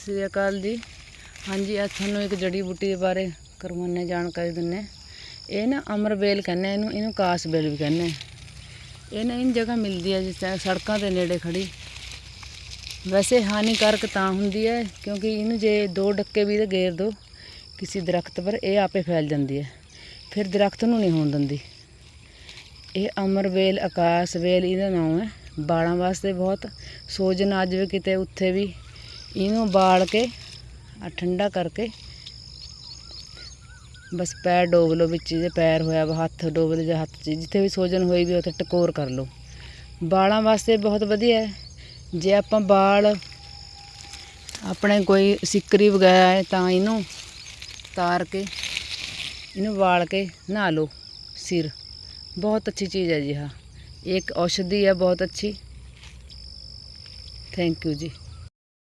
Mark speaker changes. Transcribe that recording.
Speaker 1: ਸਤਿ ਸ੍ਰੀ ਅਕਾਲ ਜੀ। ਹਾਂਜੀ, ਅੱਜ ਤੁਹਾਨੂੰ ਇੱਕ ਜੜੀ ਬੂਟੀ ਦੇ ਬਾਰੇ ਕਰਵਾਉਣੇ ਜਾਣਕਾਰੀ ਦਿੰਨੇ ਇਹ ਨਾ ਅਮਰਬੇਲ ਕਹਿੰਦੇ ਇਹਨੂੰ ਇਹਨੂੰ ਕਾਸਬੇਲ ਵੀ ਕਹਿੰਦੇ ਇਹ ਨਾ ਇਨ ਜਗ੍ਹਾ ਮਿਲਦੀ ਹੈ ਜਿਸ ਤਰ੍ਹਾਂ ਸੜਕਾਂ ਦੇ ਨੇੜੇ ਖੜੀ ਵੈਸੇ ਹਾਨੀਕਾਰਕ ਤਾਂ ਹੁੰਦੀ ਹੈ ਕਿਉਂਕਿ ਇਹਨੂੰ ਜੇ ਦੋ ਡੱਕੇ ਵੀ ਤੇ ਗੇਰ ਦੋ, ਕਿਸੇ ਦਰਖਤ ਪਰ ਇਹ ਆਪੇ ਫੈਲ ਜਾਂਦੀ ਹੈ ਫਿਰ ਦਰਖਤ ਨੂੰ ਨਹੀਂ ਹੋਣ ਦਿੰਦੀ। ਇਹ ਅਮਰਵੇਲ ਆਕਾਸ਼ਵੇਲ ਇਹਦਾ ਨਾਮ ਹੈ। ਬਾਲਾਂ ਵਾਸਤੇ ਬਹੁਤ। ਸੋਜਨ ਅੱਜ ਵੀ ਕਿਤੇ ਉੱਥੇ ਵੀ। ਇਹਨੂੰ ਉਬਾਲ ਕੇ ਆ ਠੰਡਾ ਕਰਕੇ ਬਸ ਪੈਰ ਡੋਬ ਲਓ ਵਿੱਚ ਜੇ ਪੈਰ ਹੋਇਆ ਵਾ, ਹੱਥ ਡੋਬ ਲਓ ਜਾਂ ਹੱਥ 'ਚ, ਜਿੱਥੇ ਵੀ ਸੋਜਨ ਹੋਈ ਵੀ ਉੱਥੇ ਟਕੋਰ ਕਰ ਲਓ। ਬਾਲਾਂ ਵਾਸਤੇ ਬਹੁਤ ਵਧੀਆ ਹੈ। ਜੇ ਆਪਾਂ ਬਾਲ ਆਪਣੇ ਕੋਈ ਸਿੱਕਰੀ ਵਗੈਰਾ ਹੈ ਤਾਂ ਇਹਨੂੰ ਤਾਰ ਕੇ, ਇਹਨੂੰ ਵਾਲ ਕੇ ਨਹਾ ਲਓ ਸਿਰ। ਬਹੁਤ ਅੱਛੀ ਚੀਜ਼ ਹੈ ਜੀ ਹਾਂ ਇੱਕ ਔਸ਼ਧੀ ਹੈ, ਬਹੁਤ ਅੱਛੀ। ਥੈਂਕ ਯੂ ਜੀ।